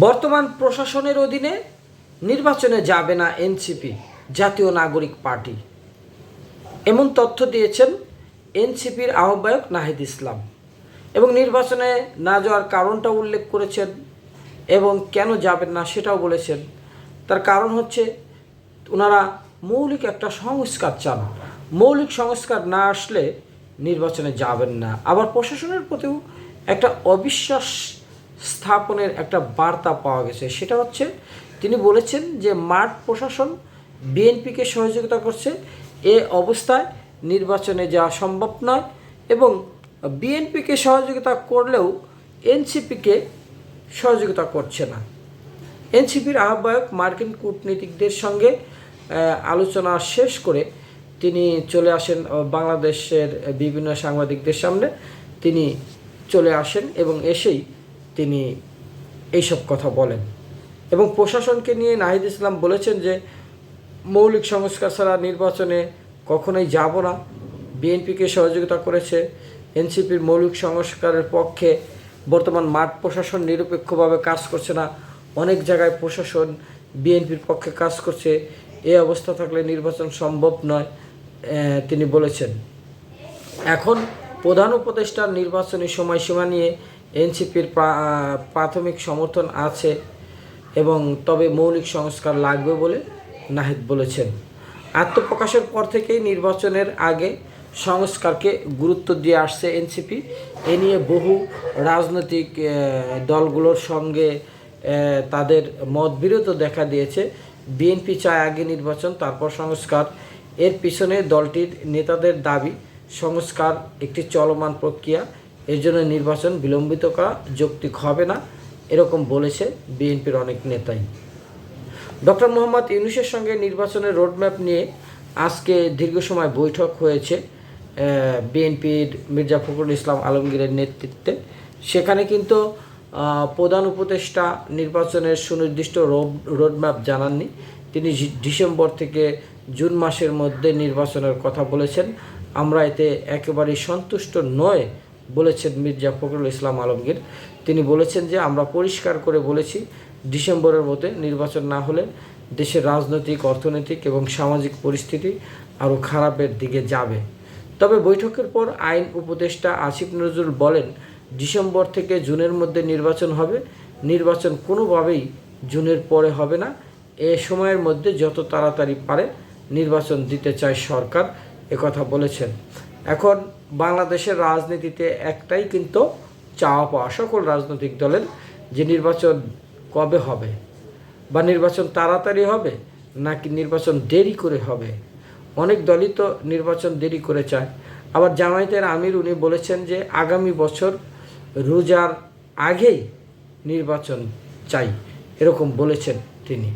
বর্তমান প্রশাসনের অধীনে নির্বাচনে যাবে না এনসিপি, জাতীয় নাগরিক পার্টি। এমন তথ্য দিয়েছেন এনসিপির আহ্বায়ক নাহিদ ইসলাম। এবং নির্বাচনে না যাওয়ার কারণটা উল্লেখ করেছেন এবং কেন যাবেন না সেটাও বলেছেন। তার কারণ হচ্ছে ওনারা মৌলিক একটা সংস্কার চান। মৌলিক সংস্কার না আসলে নির্বাচনে যাবেন না। আবার প্রশাসনের প্রতিও একটা অবিশ্বাস স্থাপনের একটা বার্তা পাওয়া গেছে। সেটা হচ্ছে, তিনি বলেছেন যে মাঠ প্রশাসন বিএনপিকে সহযোগিতা করছে। এ অবস্থায় নির্বাচনে যাওয়া সম্ভব নয় এবং বিএনপিকে সহযোগিতা করলেও এনসিপিকে সহযোগিতা করছে না। এনসিপির আহ্বায়ক মার্কিন কূটনীতিকদের সঙ্গে আলোচনা শেষ করে তিনি চলে আসেন বাংলাদেশের বিভিন্ন সাংবাদিকদের সামনে। তিনি চলে আসেন এবং এসেই তিনি এইসব কথা বলেন। এবং প্রশাসনকে নিয়ে নাহিদ ইসলাম বলেছেন যে, মৌলিক সংস্কার ছাড়া নির্বাচনে কখনোই যাব না। বিএনপিকে সহযোগিতা করেছে এনসিপির মৌলিক সংস্কারের পক্ষে। বর্তমান মাঠ প্রশাসন নিরপেক্ষভাবে কাজ করছে না। অনেক জায়গায় প্রশাসন বিএনপির পক্ষে কাজ করছে। এই অবস্থা থাকলে নির্বাচন সম্ভব নয় তিনি বলেছেন। এখন প্রধান উপদেষ্টার নির্বাচনী সময়সীমা নিয়ে এনসিপির প্রাথমিক সমর্থন আছে এবং তবে মৌলিক সংস্কার লাগবে বলে নাহিদ বলেছেন। আত্মপ্রকাশের পর থেকেই নির্বাচনের আগে সংস্কারকে গুরুত্ব দিয়ে আসছে এনসিপি। এ নিয়ে বহু রাজনৈতিক দলগুলোর সঙ্গে তাদের মতবিরোধ দেখা দিয়েছে। বিএনপি চায় আগে নির্বাচন, তারপর সংস্কার। এর পিছনে দলটির নেতাদের দাবি, সংস্কার একটি চলমান প্রক্রিয়া। এর জন্য নির্বাচন বিলম্বিত করা যৌক্তিক হবে না, এরকম বলেছে বিএনপির অনেক নেতাই। ডক্টর মোহাম্মদ ইউনুসের সঙ্গে নির্বাচনের রোডম্যাপ নিয়ে আজকে দীর্ঘ সময় বৈঠক হয়েছে বিএনপির মির্জা ফখরুল ইসলাম আলমগীরের নেতৃত্বে। সেখানে কিন্তু প্রধান উপদেষ্টা নির্বাচনের সুনির্দিষ্ট রোড- রোডম্যাপ জানাননি। তিনি ডিসেম্বর থেকে জুন মাসের মধ্যে নির্বাচনের কথা বলেছেন। আমরা এতে একেবারেই সন্তুষ্ট নয় বলেছেন মির্জা ফখরুল ইসলাম আলমগীর। তিনি বলেছেন যে, আমরা পরিষ্কার করে বলেছি, ডিসেম্বরের মধ্যে নির্বাচন না হলে দেশের রাজনৈতিক, অর্থনৈতিক এবং সামাজিক পরিস্থিতি আরও খারাপের দিকে যাবে। তবে বৈঠকের পর আইন উপদেষ্টা আসিফ নজরুল বলেন, ডিসেম্বর থেকে জুনের মধ্যে নির্বাচন হবে। নির্বাচন কোনোভাবেই জুনের পরে হবে না। এ সময়ের মধ্যে যত তাড়াতাড়ি পারে নির্বাচন দিতে চায় সরকার একথা বলেছেন। এখন বাংলাদেশের রাজনীতিতে একটাই কিন্তু চাওয়া পাওয়া সকল রাজনৈতিক দলের যে নির্বাচন কবে হবে? বা নির্বাচন তাড়াতাড়ি হবে নাকি নির্বাচন দেরি করে হবে? অনেক দলই তো নির্বাচন দেরি করে চায়। আবার জামায়াতের আমির উনি বলেছেন যে আগামী বছর রোজার আগেই নির্বাচন চাই, এরকম বলেছেন তিনি।